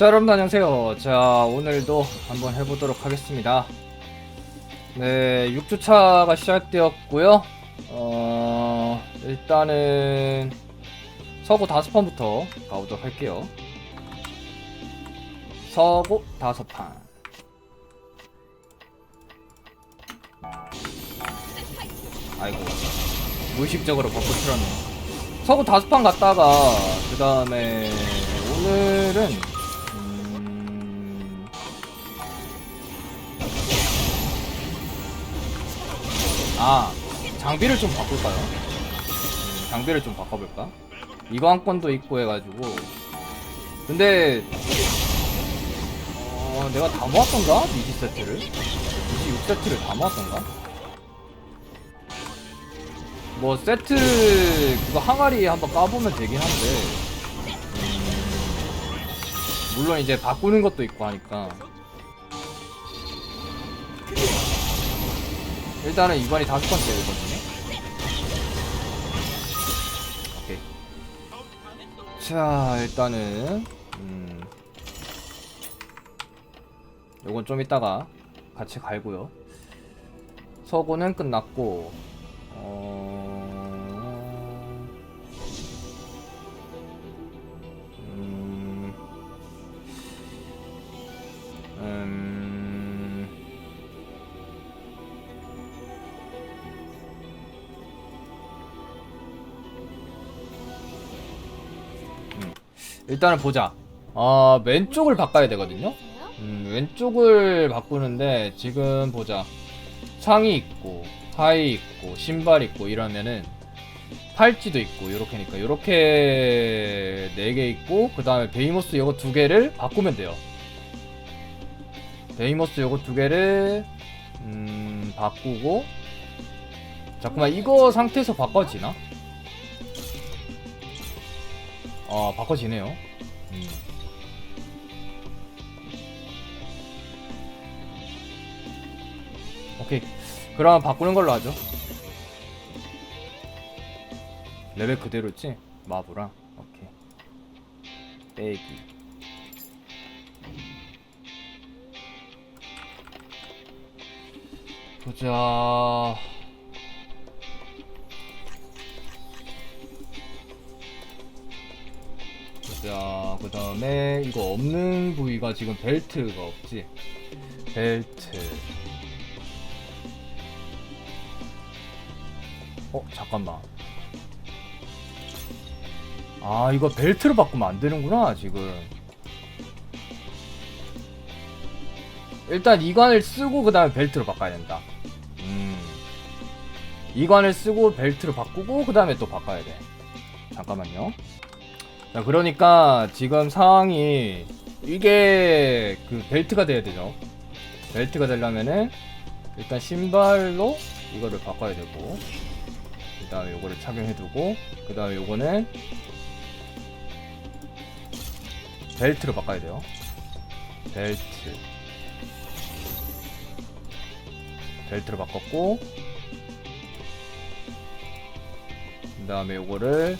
자 여러분 안녕하세요. 자 오늘도 한번 해보도록 하겠습니다. 네 6주차가 시작되었고요. 어 일단은 서고 다섯 판부터 가보도록 할게요. 서고 다섯 판. 아이고 무의식적으로 버프 틀었네. 서고 다섯 판 갔다가 그 다음에 오늘은 아 장비를 좀 바꿀까요? 음, 장비를 좀 바꿔볼까? 이거 한 건도 있고 해가지고 근데 어, 내가 다 모았던가? 미지 세트를? 미지 6세트를 다 모았던가? 뭐 세트 그거 항아리 한번 까보면 되긴 한데 음, 물론 이제 바꾸는 것도 있고 하니까 일단은 이번이 다섯 번째거든요 오케이. 자 일단은 음. 요건 좀 이따가 같이 갈고요. 서고는 끝났고 어... 음... 음... 일단은 보자. 아 왼쪽을 바꿔야 되거든요. 음, 왼쪽을 바꾸는데 지금 보자. 상의 있고 하의 있고 신발 있고 이러면은 팔찌도 있고 요렇게니까 요렇게 네 개 있고 그 다음에 베이모스 요거 두 개를 바꾸면 돼요 베이모스 요거 두 개를 음 바꾸고 잠깐만 이거 상태에서 바꿔지나? 아 바꿔지네요 음. 오케이 그럼 바꾸는 걸로 하죠. 레벨 그대로지? 마부랑 오케이. 빼기. 보자. 자. 그 다음에 이거 없는 부위가 지금 벨트가 없지. 벨트. 어 잠깐만 아 이거 벨트로 바꾸면 안 되는구나 지금 일단 이관을 쓰고 그 다음에 벨트로 바꿔야 된다 음 이관을 쓰고 벨트로 바꾸고 그 다음에 또 바꿔야 돼 잠깐만요 자 그러니까 지금 상황이 이게 그 벨트가 돼야 되죠. 벨트가 되려면은 일단 신발로 이거를 바꿔야 되고 그 다음에 요거를 착용해두고 그 다음에 요거는 벨트로 바꿔야 돼요. 벨트. 벨트로 바꿨고 그 다음에 요거를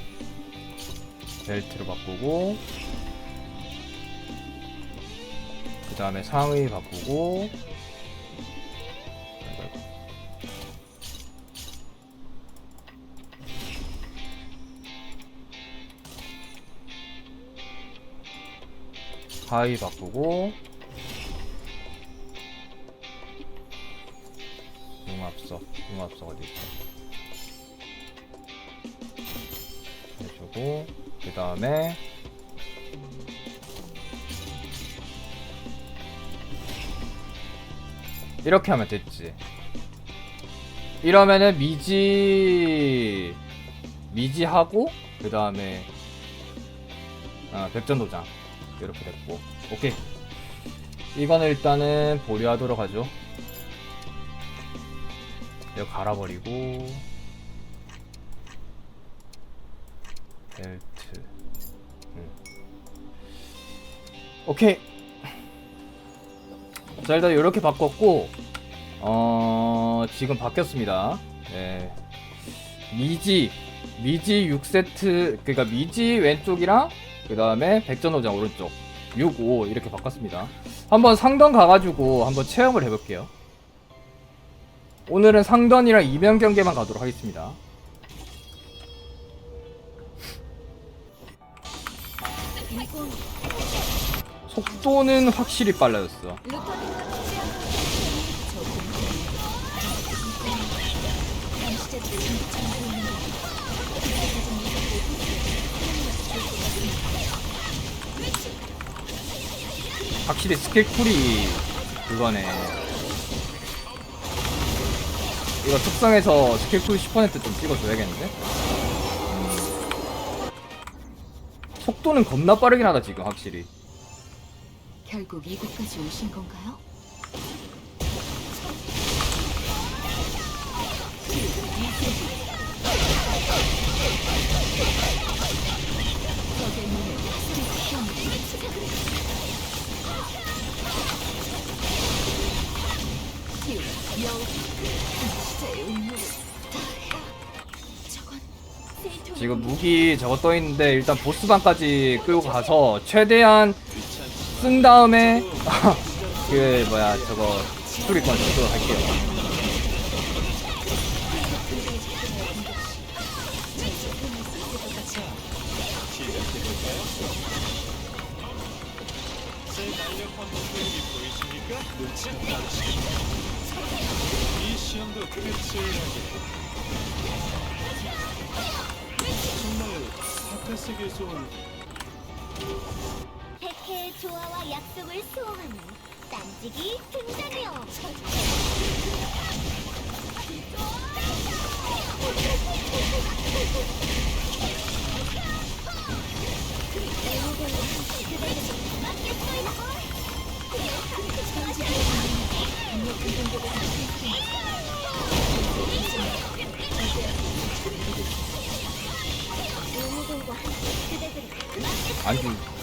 벨트로 바꾸고 그 다음에 상의 바꾸고. 하이 바꾸고 융합석 융합석 어디 있어 해주고 그 다음에 이렇게 하면 됐지. 이러면은 미지 미지하고 그 다음에 아, 백전도장. 이렇게 됐고. 오케이. 이거는 일단은 보류하도록 하죠. 이거 갈아버리고 벨 오케이 자 일단 이렇게 바꿨고 어 지금 바뀌었습니다 네. 미지 미지 6세트 그러니까 미지 왼쪽이랑 그 다음에 백전호장 오른쪽 65 이렇게 바꿨습니다. 한번 상던 가가지고 한번 체험을 해볼게요. 오늘은 상던이랑 이면 경계만 가도록 하겠습니다. 속도는 확실히 빨라졌어. 확실히 스킬 쿨이 그거네. 이거 특성에서 스킬 쿨 10%좀 찍어줘야겠는데? 음. 속도는 겁나 빠르긴 하다 지금 확실히. 결국 이곳까지 오신 건가요? 지금 무기 저거 떠 있는데 일단 보스방까지 끌고 가서 최대한 쓴 다음에 그 뭐야 저거 수리권 쓰도록 할게요. 정말 바깥세계에서 온 백해의 조화와 약속을 수호하는 딴지기 등장이요. 의무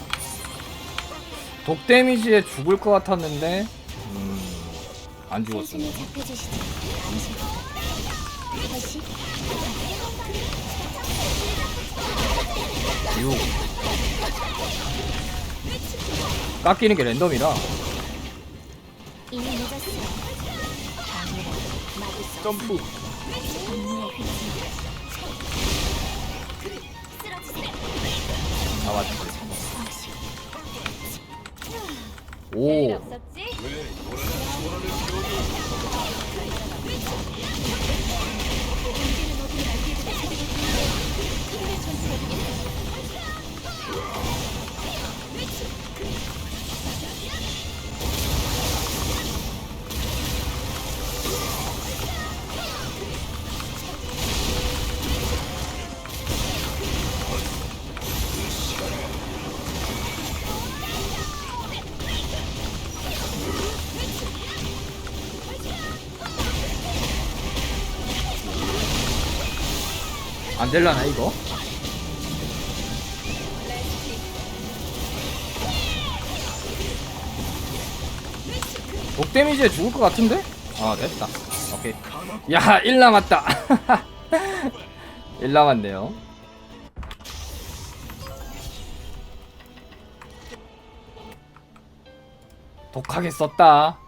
독 데미지에 죽을 것 같았는데 음, 안 죽었어. 6 깎이는 게 랜덤이라. 점프. 잡았지. 오 안 될라나 이거? 독 데미지에 죽을 것 같은데? 아 됐다. 오케이. 야 1 남았다. 1 남았네요. 독하게 썼다.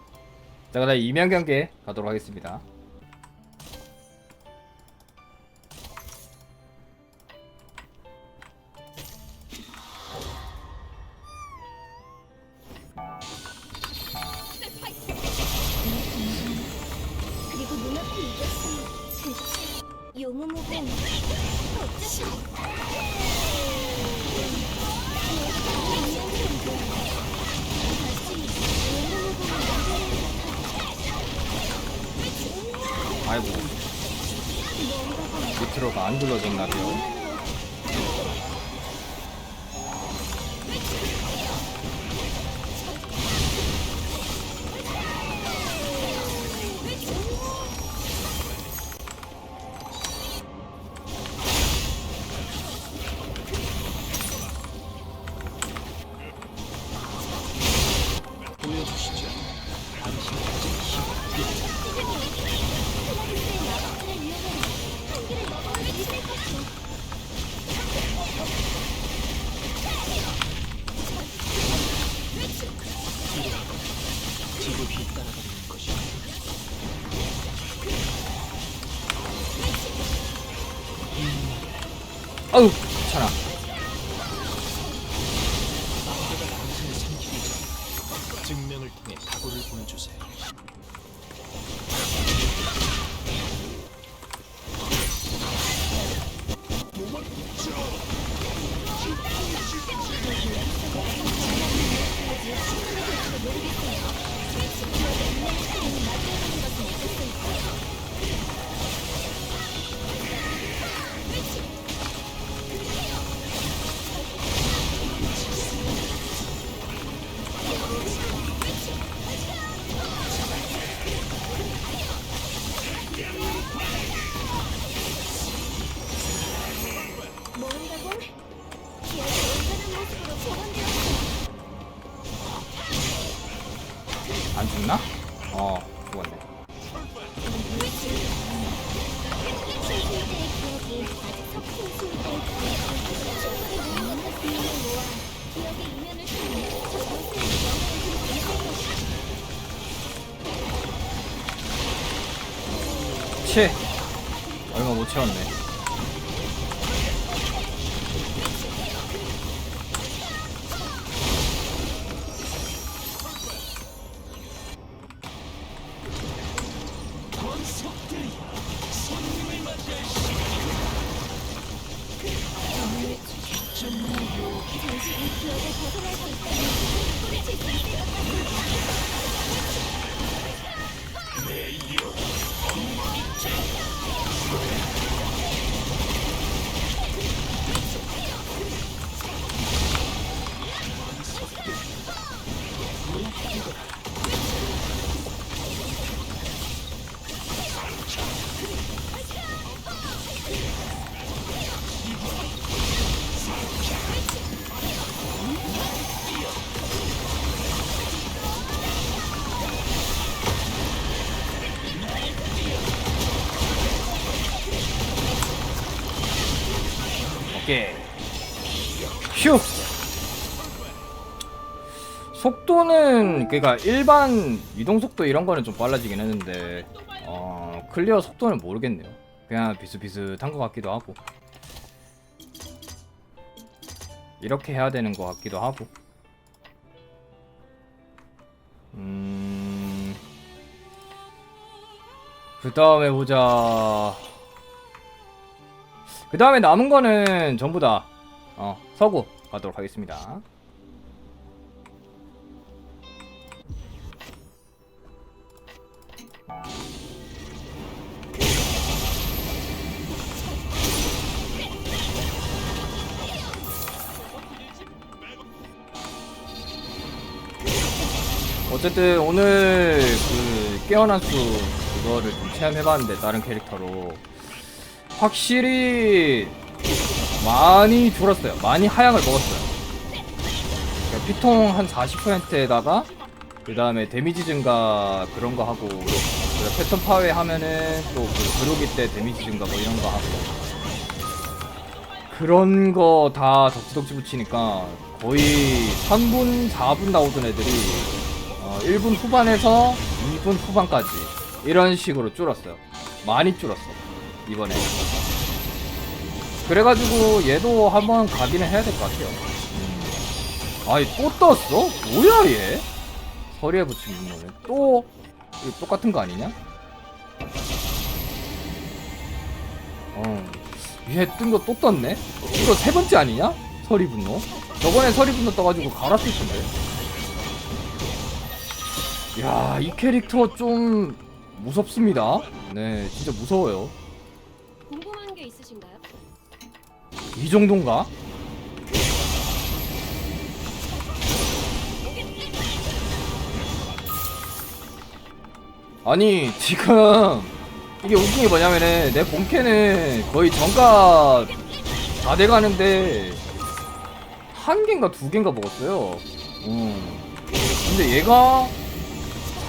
자 그다음 이면 경계 가도록 하겠습니다 아이고. 밑으로가. 안 눌러졌나봐요 보여주세요. 속도는 그니까 일반 이동 속도 이런 거는 좀 빨라지긴 했는데 어 클리어 속도는 모르겠네요. 그냥 비슷비슷한 것 같기도 하고. 이렇게 해야 되는 것 같기도 하고. 음... 그 다음에 보자. 그 다음에 남은 거는 전부 다 어, 서구 가도록 하겠습니다. 어쨌든 오늘 그 깨어난 수 그거를 좀 체험해봤는데 다른 캐릭터로 확실히 많이 줄었어요. 많이 하향을 먹었어요. 그러니까 피통 한 40%에다가 그 다음에 데미지 증가 그런 거 하고 패턴 파괴 하면은 또그 그로기 때 데미지 증가 뭐 이런 거 하고 그런 거 다 덕지덕지 붙이니까 거의 3분 4분 나오던 애들이 어, 1분 후반에서 2분 후반까지 이런 식으로 줄었어요. 많이 줄었어 이번에. 그래가지고 얘도 한번 가기는 해야 될 것 같아요. 음. 아니 또 떴어? 뭐야 얘? 허리에 붙인 분노는 또 똑같은 거 아니냐? 어, 얘 뜬 거 또 떴네? 이거 세 번째 아니냐? 서리 분노? 저번에 서리 분노 떠가지고 갈았을 텐데. 야, 이 캐릭터 좀 무섭습니다. 네, 진짜 무서워요. 궁금한 게 있으신가요? 이 정도인가? 아니 지금 이게 웃긴 게 뭐냐면은 내 본캐는 거의 정가 다 돼가는데 한 개인가 두 개인가 먹었어요. 음. 근데 얘가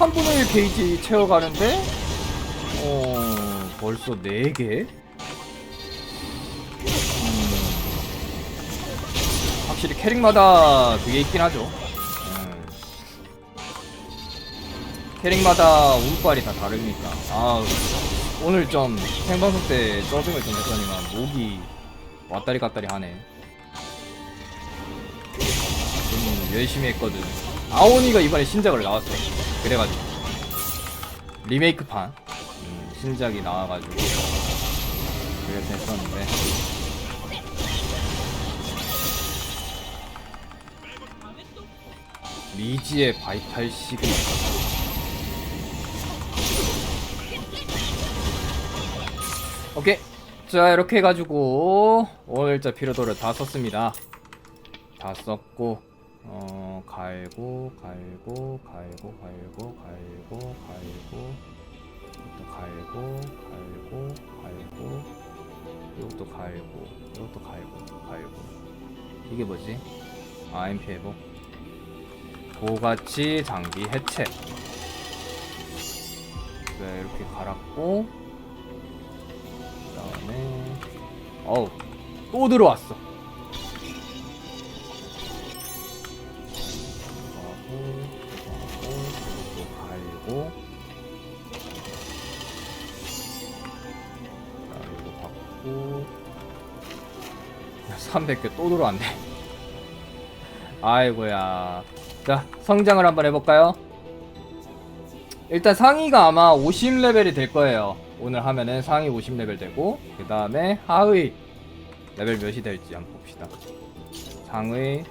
3분의 1 게이지 채워가는데 어 벌써 4개? 확실히 캐릭마다 그게 있긴 하죠. 음. 캐릭마다 운빨이 다 다르니까. 아 오늘 좀 생방송 때 서빙을 좀 했더니만 목이 왔다리 갔다리 하네. 좀 열심히 했거든. 아오니가 이번에 신작으로 나왔어. 그래가지고. 리메이크판. 음, 신작이 나와가지고. 그래서 했었는데. 미지의 바이탈 시그 오케이. 자 이렇게 해가지고 오늘자 피로도를 다 썼습니다. 다 썼고 어 갈고 갈고 갈고 갈고 갈고 갈고 또 갈고 갈고 갈고 이것도 갈고 이것도 갈고 갈고. 이게 뭐지? 아 MP 회복 고가치 장비 해체. 네 이렇게 갈았고 그 다음에 어우 또 들어왔어 갈고. 그다음에 이거 받고 300개 또 들어왔네. 아이고야. 자 성장을 한번 해볼까요? 일단 상위가 아마 50레벨이 될 거예요. 오늘 하면은 상위 50레벨 되고 그 다음에 하위 레벨 몇이 될지 한번 봅시다. 상위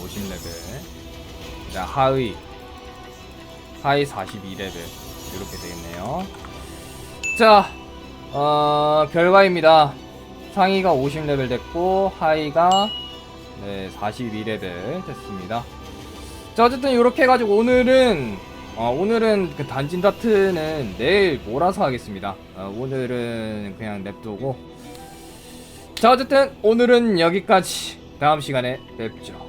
50레벨. 자 하위 하위 42레벨. 이렇게 되겠네요. 자 어, 결과입니다. 상위가 50레벨 됐고 하위가 네 42레벨 됐습니다. 자 어쨌든 이렇게 해가지고 오늘은 어, 오늘은 그 단진 다트는 내일 몰아서 하겠습니다. 어, 오늘은 그냥 냅두고. 자 어쨌든 오늘은 여기까지. 다음 시간에 뵙죠